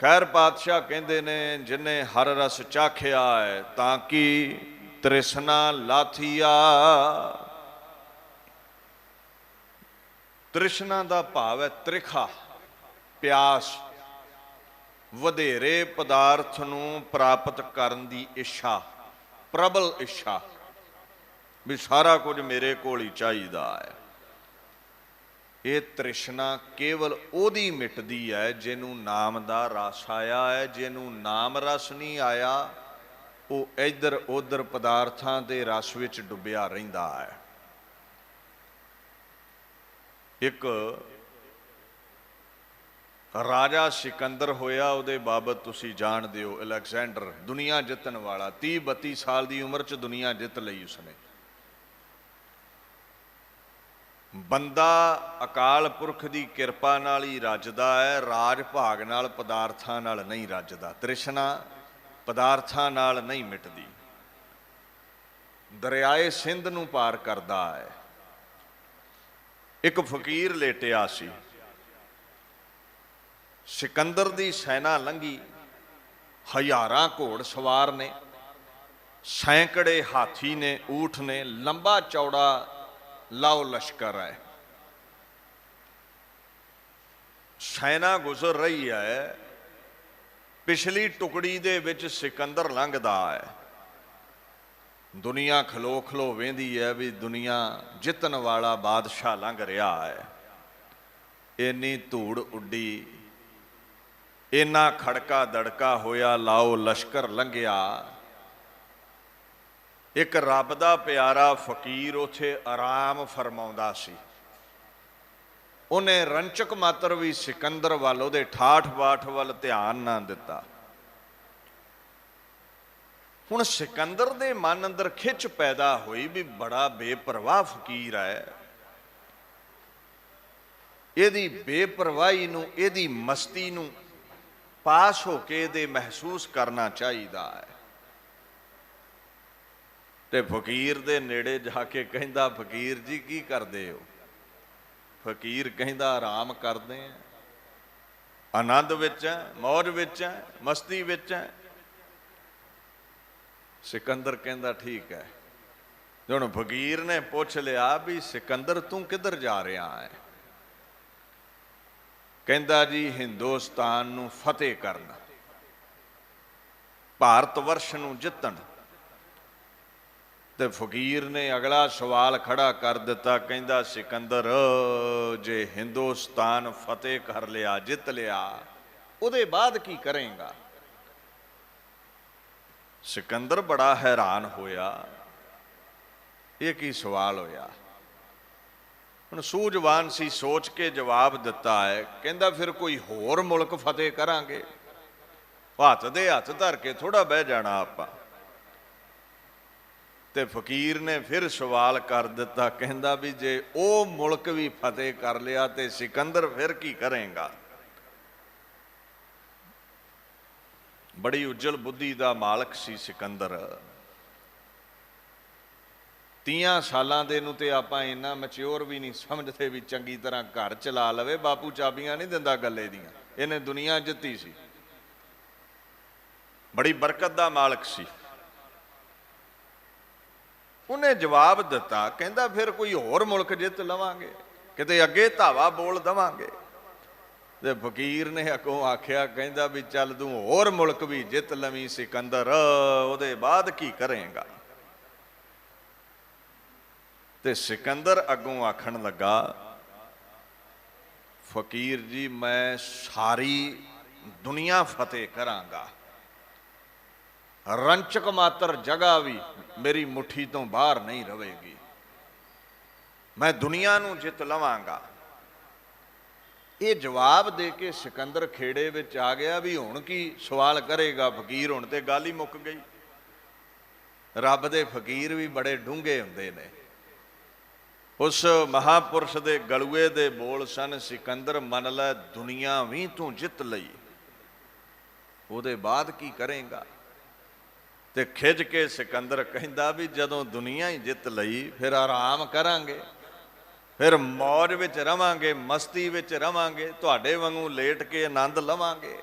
ਖੈਰ ਪਾਤਸ਼ਾਹ ਕਹਿੰਦੇ ਨੇ, ਜਿਨੇ ਹਰ ਰਸ ਚਾਖਿਆ ਹੈ, ਤਾਂ ਕਿ ਤ੍ਰਿਸ਼ਨਾ ਲਾਥੀਆ? ਤ੍ਰਿਸ਼ਨਾ ਦਾ ਭਾਵ ਹੈ ਤ੍ਰਿਖਾ, ਪਿਆਸ। ਵਧੇਰੇ ਪਦਾਰਥ ਨੂੰ ਪ੍ਰਾਪਤ ਕਰਨ ਦੀ ਇੱਛਾ, ਪ੍ਰਬਲ ਇੱਛਾ, ਵੀ ਸਾਰਾ ਕੁਝ ਮੇਰੇ ਕੋਲ ਹੀ ਚਾਹੀਦਾ ਹੈ। ਇਹ ਤ੍ਰਿਸ਼ਨਾ ਕੇਵਲ ਉਹਦੀ ਮਿਟਦੀ ਹੈ, ਜਿਹਨੂੰ ਨਾਮ ਦਾ ਰਸ ਆਇਆ ਹੈ, ਜਿਹਨੂੰ ਨਾਮ ਰਸ ਨਹੀਂ ਆਇਆ। ਉਹ ਇੱਧਰ ਉੱਧਰ ਪਦਾਰਥਾਂ ਦੇ ਰਸ ਵਿੱਚ ਡੁੱਬਿਆ ਰਹਿੰਦਾ ਹੈ। ਇੱਕ ਰਾਜਾ ਸਿਕੰਦਰ ਹੋਇਆ, ਉਹਦੇ ਬਾਬਤ ਤੁਸੀਂ ਜਾਣਦੇ ਹੋ ਅਲੈਗਜ਼ੈਂਡਰ, ਦੁਨੀਆ ਜਿੱਤਣ ਵਾਲਾ 30 32 ਸਾਲ ਦੀ ਉਮਰ 'ਚ ਦੁਨੀਆ ਜਿੱਤ ਲਈ ਉਸਨੇ। ਬੰਦਾ ਅਕਾਲ ਪੁਰਖ ਦੀ ਕਿਰਪਾ ਨਾਲ ਹੀ ਰੱਜਦਾ ਹੈ, ਰਾਜ ਭਾਗ ਨਾਲ, ਪਦਾਰਥਾਂ ਨਾਲ ਨਹੀਂ ਰੱਜਦਾ, ਤ੍ਰਿਸ਼ਨਾ ਪਦਾਰਥਾਂ ਨਾਲ ਨਹੀਂ ਮਿਟਦੀ। ਦਰਿਆਏ ਸਿੰਧ ਨੂੰ ਪਾਰ ਕਰਦਾ ਹੈ। ਇੱਕ ਫਕੀਰ ਲੇਟਿਆ ਸੀ। ਸਿਕੰਦਰ ਦੀ ਸੈਨਾ ਲੰਗੀ ਹਜ਼ਾਰਾਂ ਘੋੜ ਸਵਾਰ ਨੇ। ਸੈਂਕੜੇ ਹਾਥੀ ਨੇ, ਊਠ ਨੇ, ਲੰਬਾ ਚੌੜਾ ਲਾਓ ਲਸ਼ਕਰ ਹੈ ਸੈਨਾ ਗੁਜ਼ਰ ਰਹੀ ਹੈ। ਪਿਛਲੀ ਟੁਕੜੀ ਦੇ ਵਿੱਚ ਸਿਕੰਦਰ ਲੰਘਦਾ ਹੈ। ਦੁਨੀਆ ਖਲੋ ਖਲੋ ਵੇਂਦੀ ਹੈ ਵੀ ਦੁਨੀਆ ਜਿੱਤਣ ਵਾਲਾ ਬਾਦਸ਼ਾਹ ਲੰਘ ਰਿਹਾ ਹੈ। ਇੰਨੀ ਧੂੜ ਉੱਡੀ। ਇੰਨਾ ਖੜਕਾ ਦੜਕਾ ਹੋਇਆ, ਲਾਓ ਲਸ਼ਕਰ ਲੰਘਿਆ। ਇੱਕ ਰੱਬ ਦਾ ਪਿਆਰਾ ਫਕੀਰ ਉਥੇ ਆਰਾਮ ਫਰਮਾਉਂਦਾ ਸੀ। ਉਹਨੇ ਰੰਚਕ ਮਾਤਰ ਵੀ ਸਿਕੰਦਰ ਵੱਲ, ਉਹਦੇ ਠਾਠ ਬਾਠ ਵੱਲ ਧਿਆਨ ਨਾ ਦਿੱਤਾ। ਹੁਣ ਸਿਕੰਦਰ ਦੇ ਮਨ ਅੰਦਰ ਖਿੱਚ ਪੈਦਾ ਹੋਈ ਵੀ ਬੜਾ ਬੇਪਰਵਾਹ ਫਕੀਰ ਹੈ। ਇਹਦੀ ਬੇਪਰਵਾਹੀ ਨੂੰ, ਇਹਦੀ ਮਸਤੀ ਨੂੰ ਪਾਸ ਹੋ ਕੇ ਇਹਦੇ ਮਹਿਸੂਸ ਕਰਨਾ ਚਾਹੀਦਾ ਹੈ। ਤੇ ਫਕੀਰ ਦੇ ਨੇੜੇ ਜਾ ਕੇ ਕਹਿੰਦਾ, ਫਕੀਰ ਜੀ, ਕੀ ਕਰਦੇ ਹੋ? ਫਕੀਰ ਕਹਿੰਦਾ, ਆਰਾਮ ਕਰਦੇ ਆ ਆਨੰਦ ਵਿੱਚ ਹੈ, ਮੌਜ ਵਿੱਚ ਹੈ, ਮਸਤੀ ਵਿੱਚ ਹੈ। ਸਿਕੰਦਰ ਕਹਿੰਦਾ, ਠੀਕ ਹੈ। ਜਦੋਂ ਫਕੀਰ ਨੇ ਪੁੱਛ ਲਿਆ ਵੀ ਸਿਕੰਦਰ ਤੂੰ ਕਿੱਧਰ ਜਾ ਰਿਹਾ ਹੈ? ਕਹਿੰਦਾ ਜੀ, ਹਿੰਦੁਸਤਾਨ ਨੂੰ ਫਤਿਹ ਕਰਨ। ਭਾਰਤ ਵਰਸ਼ ਨੂੰ ਜਿੱਤਣ। ਤੇ ਫਕੀਰ ਨੇ ਅਗਲਾ ਸਵਾਲ ਖੜਾ ਕਰ ਦਿੱਤਾ, ਕਹਿੰਦਾ, ਸਿਕੰਦਰ, ਜੇ ਹਿੰਦੁਸਤਾਨ ਫਤਿਹ ਕਰ ਲਿਆ, ਜਿੱਤ ਲਿਆ, ਉਹਦੇ ਬਾਅਦ ਕੀ ਕਰੇਗਾ? ਸਿਕੰਦਰ ਬੜਾ ਹੈਰਾਨ ਹੋਇਆ। ਇਹ ਕੀ ਸਵਾਲ ਹੋਇਆ? ਹੁਣ ਸੂਝਵਾਨ ਸੀ, ਸੋਚ ਕੇ ਜਵਾਬ ਦਿੱਤਾ ਹੈ, ਕਹਿੰਦਾ, ਫਿਰ ਕੋਈ ਹੋਰ ਮੁਲਕ ਫਤਿਹ ਕਰਾਂਗੇ? ਹੱਥ ਦੇ ਹੱਥ ਧਰ ਕੇ ਥੋੜਾ ਬਹਿ ਜਾਣਾ ਆਪਾਂ। ਤੇ ਫਕੀਰ ਨੇ ਫਿਰ ਸਵਾਲ ਕਰ ਦਿੱਤਾ, ਕਹਿੰਦਾ ਵੀ ਜੇ ਉਹ ਮੁਲਕ ਵੀ ਫਤਿਹ ਕਰ ਲਿਆ ਤੇ ਸਿਕੰਦਰ ਫਿਰ ਕੀ ਕਰੇਗਾ? ਬੜੀ ਉਜਲ ਬੁੱਧੀ ਦਾ ਮਾਲਕ ਸੀ ਸਿਕੰਦਰ। ਤੀਆਂ ਸਾਲਾਂ ਦੇ ਨੂੰ ਤੇ ਆਪਾਂ ਇੰਨਾ ਮੈਚਿਓਰ ਵੀ ਨਹੀਂ ਸਮਝਦੇ ਵੀ ਚੰਗੀ ਤਰ੍ਹਾਂ ਘਰ ਚਲਾ ਲਵੇ, ਬਾਪੂ ਚਾਬੀਆਂ ਨਹੀਂ ਦਿੰਦਾ ਗੱਲੇ ਦੀਆਂ, ਇਹਨੇ ਦੁਨੀਆ ਜਿੱਤੀ ਸੀ। ਬੜੀ ਬਰਕਤ ਦਾ ਮਾਲਕ ਸੀ। ਉਹਨੇ ਜਵਾਬ ਦਿੱਤਾ, ਕਹਿੰਦਾ ਫਿਰ ਕੋਈ ਹੋਰ ਮੁਲਕ ਜਿੱਤ ਲਵਾਂਗੇ, ਕਿਤੇ ਅੱਗੇ ਧਾਵਾ ਬੋਲ ਦਵਾਂਗੇ। ਤੇ ਫਕੀਰ ਨੇ ਅੱਗੋਂ ਆਖਿਆ, ਕਹਿੰਦਾ ਵੀ ਚੱਲ ਤੂੰ ਹੋਰ ਮੁਲਕ ਵੀ ਜਿੱਤ ਲਵੀਂ ਸਿਕੰਦਰ, ਉਹਦੇ ਬਾਅਦ ਕੀ ਕਰੇਗਾ? ਤੇ ਸਿਕੰਦਰ ਅੱਗੋਂ ਆਖਣ ਲੱਗਾ, ਫਕੀਰ ਜੀ, ਮੈਂ ਸਾਰੀ ਦੁਨੀਆ ਫਤਿਹ ਕਰਾਂਗਾ। ਰੰਚਕ ਮਾਤਰ ਜਗ੍ਹਾ ਵੀ ਮੇਰੀ ਮੁਠੀ ਤੋਂ ਬਾਹਰ ਨਹੀਂ ਰਹੇਗੀ ਮੈਂ ਦੁਨੀਆ ਨੂੰ ਜਿੱਤ ਲਵਾਂਗਾ। ਇਹ ਜਵਾਬ ਦੇ ਕੇ ਸਿਕੰਦਰ ਖੇੜੇ ਵਿੱਚ ਆ ਗਿਆ ਵੀ ਹੁਣ ਕੀ ਸਵਾਲ ਕਰੇਗਾ? ਫਕੀਰ ਹੁਣ ਤੇ ਗੱਲ ਹੀ ਮੁੱਕ ਗਈ। ਰੱਬ ਦੇ ਫਕੀਰ ਵੀ ਬੜੇ ਡੂੰਘੇ ਹੁੰਦੇ ਨੇ। ਉਸ ਮਹਾਪੁਰਸ਼ ਦੇ ਗਲੂਏ ਦੇ ਬੋਲ ਸਨ, ਸਿਕੰਦਰ, ਮੰਨ ਲੈ ਦੁਨੀਆ ਵੀ ਤੂੰ ਜਿੱਤ ਲਈ। ਉਹਦੇ ਬਾਅਦ ਕੀ ਕਰੇਗਾ? ਤੇ ਖਿੱਚ ਕੇ ਸਿਕੰਦਰ ਕਹਿੰਦਾ ਵੀ ਜਦੋਂ ਦੁਨੀਆ ਹੀ ਜਿੱਤ ਲਈ, ਫਿਰ ਆਰਾਮ ਕਰਾਂਗੇ। ਫਿਰ ਮੌਜ ਵਿੱਚ ਰਵਾਂਗੇ, ਮਸਤੀ ਵਿੱਚ ਰਵਾਂਗੇ, ਤੁਹਾਡੇ ਵਾਂਗੂ ਲੇਟ ਕੇ ਆਨੰਦ ਲਵਾਂਗੇ।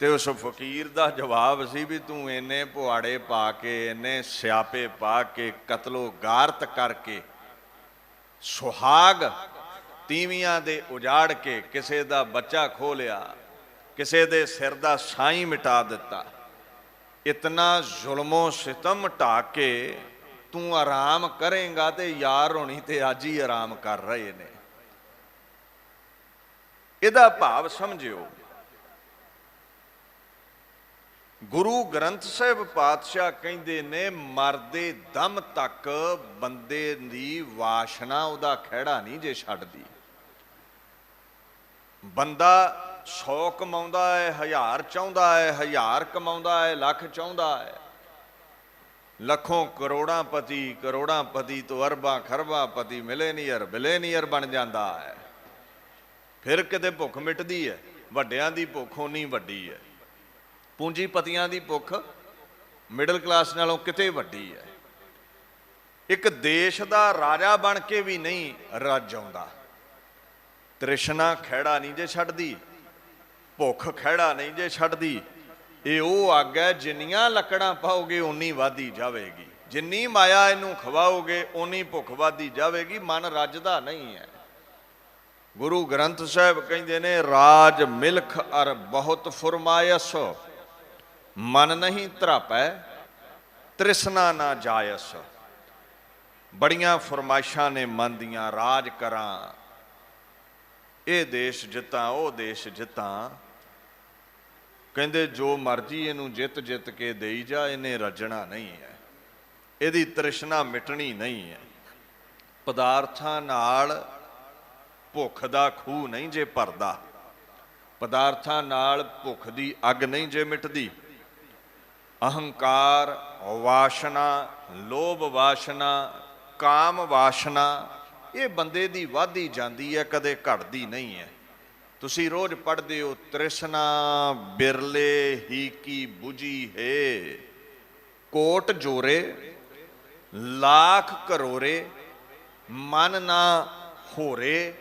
ਤੇ ਉਸ ਫਕੀਰ ਦਾ ਜਵਾਬ ਸੀ ਵੀ ਤੂੰ ਇੰਨੇ ਪੁਆੜੇ ਪਾ ਕੇ, ਇੰਨੇ ਸਿਆਪੇ ਪਾ ਕੇ, ਕਤਲੋ ਗਾਰਤ ਕਰਕੇ, ਸੁਹਾਗ ਤੀਵੀਆਂ ਦੇ ਉਜਾੜ ਕੇ ਕਿਸੇ ਦਾ ਬੱਚਾ ਖੋ ਲਿਆ, ਕਿਸੇ ਦੇ ਸਿਰ ਦਾ ਸਾਈ ਮਿਟਾ ਦਿੱਤਾ। ਇਤਨਾ ਜ਼ੁਲਮੋ ਸਿਤਮ ਢਾ ਕੇ ਤੂੰ ਆਰਾਮ ਕਰੇਗਾ ਤੇ ਯਾਰ ਹੋਣੀ ਤੇ ਅੱਜ ਹੀ ਆਰਾਮ ਕਰ ਰਹੇ ਨੇ ਇਹਦਾ ਭਾਵ ਸਮਝਿਓ ਗੁਰੂ ਗ੍ਰੰਥ ਸਾਹਿਬ ਪਾਤਸ਼ਾਹ ਕਹਿੰਦੇ ਨੇ ਮਰਦੇ ਦਮ ਤੱਕ ਬੰਦੇ ਦੀ ਵਾਸ਼ਨਾ ਉਹਦਾ ਖਿਹੜਾ ਨਹੀਂ ਜੇ ਛੱਡਦੀ ਬੰਦਾ 100 ਕਮਾਉਂਦਾ ਹੈ, ਹਜ਼ਾਰ ਚਾਹੁੰਦਾ ਹੈ, ਹਜ਼ਾਰ ਕਮਾਉਂਦਾ ਹੈ, ਲੱਖ ਚਾਹੁੰਦਾ ਹੈ। ਲੱਖੋਂ ਕਰੋੜਾਂ ਪਤੀ ਕਰੋੜਾਂ ਪਤੀ ਤੋਂ ਅਰਬਾਂ ਖਰਬਾਂ ਪਤੀ ਮਿਲੇਨੀਅਰ, ਬਿਲੇਨੀਅਰ ਬਣ ਜਾਂਦਾ ਹੈ। ਫਿਰ ਕਿਤੇ ਭੁੱਖ ਮਿਟਦੀ ਹੈ, ਵੱਡਿਆਂ ਦੀ ਭੁੱਖ ਉਨੀ ਵੱਡੀ ਹੈ। ਪੂੰਜੀਪਤੀਆਂ ਦੀ ਭੁੱਖ ਮਿਡਲ ਕਲਾਸ ਨਾਲੋਂ ਕਿਤੇ ਵੱਡੀ ਹੈ। ਇੱਕ ਦੇਸ਼ ਦਾ ਰਾਜਾ ਬਣ ਕੇ ਵੀ ਨਹੀਂ ਰੱਜ ਆਉਂਦਾ। ਤ੍ਰਿਸ਼ਨਾ ਖਹਿੜਾ ਨਹੀਂ ਜੇ ਛੱਡਦੀ। ਭੁੱਖ ਖਹਿੜਾ ਨਹੀਂ ਜੇ ਛੱਡਦੀ। ਇਹ ਉਹ ਅੱਗ ਹੈ, ਜਿੰਨੀਆਂ ਲੱਕੜਾਂ ਪਾਓਗੇ, ਓਨੀ ਵਾਦੀ ਜਾਵੇਗੀ। ਜਿੰਨੀ ਮਾਇਆ ਇਹਨੂੰ ਖਵਾਓਗੇ, ਓਨੀ ਭੁੱਖ ਵਾਦੀ ਜਾਵੇਗੀ। ਮਨ ਰੱਜਦਾ ਨਹੀਂ ਹੈ। ਗੁਰੂ ਗ੍ਰੰਥ ਸਾਹਿਬ ਕਹਿੰਦੇ ਨੇ, ਰਾਜ ਮਿਲਖ ਅਰ ਬਹੁਤ ਫਰਮਾਇਸ। ਮਨ ਨਹੀਂ ਧਰਾਪੈ, ਤ੍ਰਿਸ਼ਨਾ ਨਾ ਜਾਇਸ। ਬੜੀਆਂ ਫਰਮਾਇਸ਼ਾਂ ਨੇ ਮਨ ਦੀਆਂ, ਰਾਜ ਕਰਾਂ, ਇਹ ਦੇਸ਼ ਜਿੱਤਾਂ, ਉਹ ਦੇਸ਼ ਜਿੱਤਾਂ। ਕਹਿੰਦੇ ਜੋ ਮਰਜ਼ੀ ਇਹਨੂੰ ਜਿੱਤ ਜਿੱਤ ਕੇ ਦੇਈ ਜਾ, ਇਹਨੇ ਰੱਜਣਾ ਨਹੀਂ ਹੈ। ਇਹਦੀ ਤ੍ਰਿਸ਼ਨਾ ਮਿਟਣੀ ਨਹੀਂ ਹੈ। ਪਦਾਰਥਾਂ ਨਾਲ ਭੁੱਖ ਦਾ ਖੂਹ ਨਹੀਂ ਜੇ ਭਰਦਾ। ਪਦਾਰਥਾਂ ਨਾਲ ਭੁੱਖ ਦੀ ਅੱਗ ਨਹੀਂ ਜੇ ਮਿਟਦੀ। ਅਹੰਕਾਰ, ਵਾਸ਼ਨਾ, ਲੋਭ ਵਾਸ਼ਨਾ, ਕਾਮ ਵਾਸ਼ਨਾ, ਇਹ ਬੰਦੇ ਦੀ ਵਾਧੀ ਜਾਂਦੀ ਹੈ, ਕਦੇ ਘਟਦੀ ਨਹੀਂ ਹੈ। ਤੁਸੀਂ ਰੋਜ਼ ਪੜ੍ਹਦੇ ਹੋ, ਤ੍ਰਿਸ਼ਨਾ ਬਿਰਲੇ ਹੀ ਕੀ 부ਜੀ ਹੈ। ਕੋਟ ਜੋਰੇ, ਲੱਖ ਕਰੋਰੇ, ਮਨ ਨਾ ਹੋਰੇ,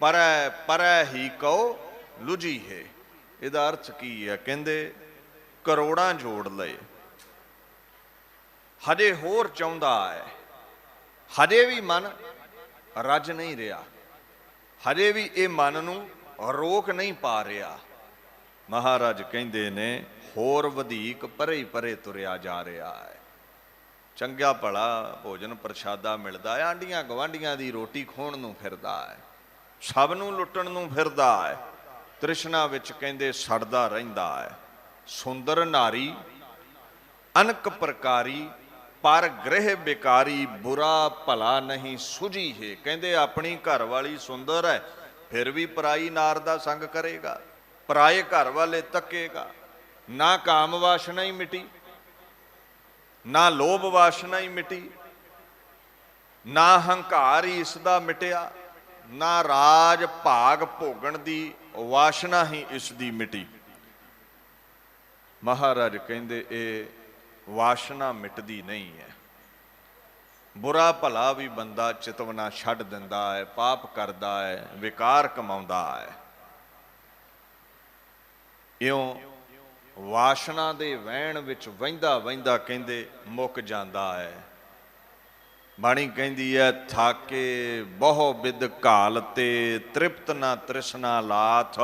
ਪਰੈ ਪਰੈ ਹੀ ਕਉ ਲੁਜੀ ਹੈ। ਇਹਦਾ ਅਰਥ ਕੀ ਹੈ? ਕਹਿੰਦੇ, ਕਰੋੜਾਂ ਜੋੜ ਲਏ। ਹਜੇ ਹੋਰ ਚਾਹੁੰਦਾ ਹੈ। ਹਜੇ ਵੀ ਮਨ ਰੱਜ ਨਹੀਂ ਰਿਹਾ। ਹਜੇ ਵੀ ਇਹ ਮਨ ਨੂੰ ਰੋਕ ਨਹੀਂ ਪਾ ਰਿਹਾ। ਮਹਾਰਾਜ ਕਹਿੰਦੇ ਨੇ, ਹੋਰ ਵਧੀਕ ਪਰੇ ਪਰੇ ਤੁਰਿਆ ਜਾ ਰਿਹਾ ਹੈ। ਚੰਗਾ ਭਲਾ ਭੋਜਨ ਪ੍ਰਸ਼ਾਦਾ ਮਿਲਦਾ ਹੈ ਆਂਡੀਆਂ ਗਵਾਂਡੀਆਂ ਦੀ ਰੋਟੀ ਖੋਣ ਨੂੰ ਫਿਰਦਾ ਹੈ। ਸਭ ਨੂੰ ਲੁੱਟਣ ਨੂੰ ਫਿਰਦਾ ਹੈ। ਤ੍ਰਿਸ਼ਨਾ ਵਿੱਚ ਕਹਿੰਦੇ ਸੜਦਾ ਰਹਿੰਦਾ ਹੈ। ਸੁੰਦਰ ਨਾਰੀ, ਅਨਕ ਪ੍ਰਕਾਰੀ, ਪਰ ਗ੍ਰਹਿ ਬਿਕਾਰੀ, ਬੁਰਾ ਭਲਾ ਨਹੀਂ ਸੁਝੀ ਹੈ। ਕਹਿੰਦੇ ਆਪਣੀ ਘਰ ਵਾਲੀ ਸੁੰਦਰ ਹੈ ਫਿਰ ਵੀ ਪਰਾਈ ਨਾਰ ਦਾ ਸੰਗ ਕਰੇਗਾ, ਪਰਾਏ ਘਰ ਵਾਲੇ ਤੱਕੇਗਾ। ਨਾ ਕਾਮ ਵਾਸ਼ਨਾ ਹੀ ਮਿਟੀ, ਨਾ ਲੋਭ ਵਾਸ਼ਨਾ ਹੀ ਮਿਟੀ, ਨਾ ਹੰਕਾਰ ਹੀ ਇਸ ਦਾ ਮਿਟਿਆ, ਨਾ ਰਾਜ ਭਾਗ ਭੋਗਣ ਦੀ ਵਾਸ਼ਨਾ ਹੀ ਇਸ ਦੀ ਮਿਟੀ। ਮਹਾਰਾਜ ਕਹਿੰਦੇ, ਇਹ ਵਾਸ਼ਨਾ ਮਿਟਦੀ ਨਹੀਂ ਹੈ। ਬੁਰਾ ਭਲਾ ਵੀ ਬੰਦਾ ਚਿਤਵਨਾ ਛੱਡ ਦਿੰਦਾ ਹੈ, ਪਾਪ ਕਰਦਾ ਹੈ, ਵਿਕਾਰ ਕਮਾਉਂਦਾ ਹੈ। ਇਉਂ ਵਾਸ਼ਨਾ ਦੇ ਵਹਿਣ ਵਿੱਚ ਵਹਿੰਦਾ ਵਹਿੰਦਾ ਕਹਿੰਦੇ ਮੁੱਕ ਜਾਂਦਾ ਹੈ। ਬਾਣੀ ਕਹਿੰਦੀ ਹੈ, ਥਾਕੇ ਬਹੁ ਬਿਦ ਘਾਲ ਤੇ ਤ੍ਰਿਪਤ ਨਾ ਤ੍ਰਿਸ਼ਨਾ ਲਾਥ,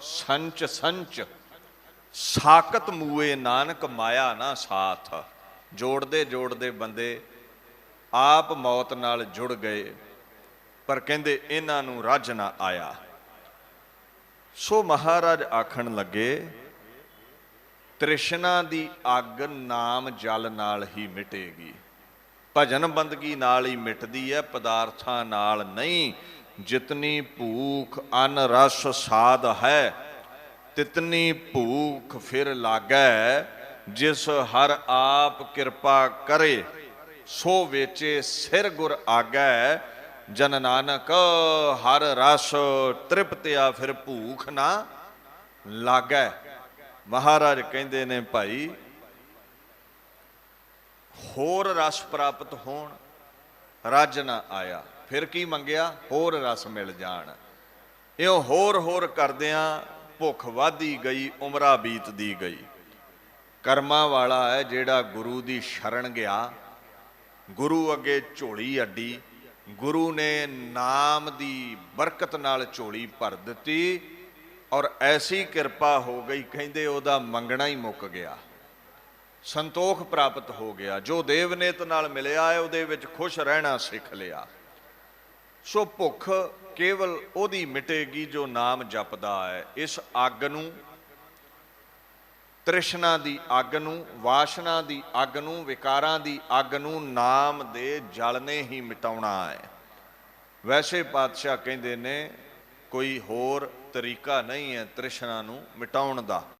ਸੰਚ ਸੰਚ ਸਾਕਤ ਮੂਏ ਨਾਨਕ ਮਾਇਆ ਨਾ ਸਾਥ। ਜੋੜਦੇ ਜੋੜਦੇ ਬੰਦੇ ਆਪ ਮੌਤ ਨਾਲ ਜੁੜ ਗਏ, ਪਰ ਕਹਿੰਦੇ ਇਹਨਾਂ ਨੂੰ ਰੱਜ ਨਾ ਆਇਆ। ਸੋ ਮਹਾਰਾਜ ਆਖਣ ਲੱਗੇ, ਤ੍ਰਿਸ਼ਨਾ ਦੀ ਅੱਗ ਨਾਮ ਜਲ ਨਾਲ ਹੀ ਮਿਟੇਗੀ। ਭਜਨ ਬੰਦਗੀ ਨਾਲ ਹੀ ਮਿਟਦੀ ਹੈ, ਪਦਾਰਥਾਂ ਨਾਲ ਨਹੀਂ। ਜਿਤਨੀ ਭੂਖ ਅਨ ਰਸ ਸਾਧ ਹੈ, ਤਿਤਨੀ ਭੂਖ ਫਿਰ ਲਾਗੈ, ਜਿਸ ਹਰ ਆਪ ਕਿਰਪਾ ਕਰੇ। ਸੋ ਵੇਚੇ ਸਿਰ ਗੁਰ ਆਗੈ, ਜਨ ਨਾਨਕ ਹਰ ਰਸ ਤ੍ਰਿਪਤਿਆ ਫਿਰ ਭੂਖ ਨਾ ਲਾਗੈ। ਮਹਾਰਾਜ ਕਹਿੰਦੇ ਨੇ ਭਾਈ, ਹੋਰ ਰਸ ਪ੍ਰਾਪਤ ਹੋਣ, ਰੱਜ ਨਾ ਆਇਆ। ਫਿਰ ਕੀ ਮੰਗਿਆ? ਹੋਰ ਰਸ ਮਿਲ ਜਾਣ। ਇਉਂ ਹੋਰ ਹੋਰ ਕਰਦਿਆਂ ਭੁੱਖ ਵਾਧੀ ਗਈ, ਉਮਰਾ ਬੀਤਦੀ ਗਈ। ਕਰਮਾਂ ਵਾਲਾ ਹੈ ਜਿਹੜਾ ਗੁਰੂ ਦੀ ਸ਼ਰਨ ਗਿਆ। ਗੁਰੂ ਅੱਗੇ ਝੋਲੀ ਅੱਡੀ। ਗੁਰੂ ਨੇ ਨਾਮ ਦੀ ਬਰਕਤ ਨਾਲ ਝੋਲੀ ਭਰ ਦਿੱਤੀ ਔਰ ਐਸੀ ਕਿਰਪਾ ਹੋ ਗਈ ਕਹਿੰਦੇ ਉਹਦਾ ਮੰਗਣਾ ਹੀ ਮੁੱਕ ਗਿਆ। ਸੰਤੋਖ ਪ੍ਰਾਪਤ ਹੋ ਗਿਆ। ਜੋ ਦੇਵਨੇਤ ਨਾਲ ਮਿਲਿਆ ਹੈ, ਉਹਦੇ ਵਿੱਚ ਖੁਸ਼ ਰਹਿਣਾ ਸਿੱਖ ਲਿਆ। ਸੋ ਭੁੱਖ ਕੇਵਲ ਉਹਦੀ ਮਿਟੇਗੀ ਜੋ ਨਾਮ ਜਪਦਾ ਹੈ। ਇਸ ਅੱਗ ਨੂੰ ਤ੍ਰਿਸ਼ਨਾ ਦੀ ਅੱਗ ਨੂੰ, ਵਾਸ਼ਨਾ ਦੀ ਅੱਗ ਨੂੰ, ਵਿਕਾਰਾਂ ਦੀ ਅੱਗ ਨੂੰ ਨਾਮ ਦੇ ਜਲ ਨੇ ਹੀ ਮਿਟਾਉਣਾ ਹੈ। ਵੈਸੇ ਪਾਤਸ਼ਾਹ ਕਹਿੰਦੇ ਨੇ, ਕੋਈ ਹੋਰ ਤਰੀਕਾ ਨਹੀਂ ਹੈ ਤ੍ਰਿਸ਼ਨਾ ਨੂੰ ਮਿਟਾਉਣ ਦਾ।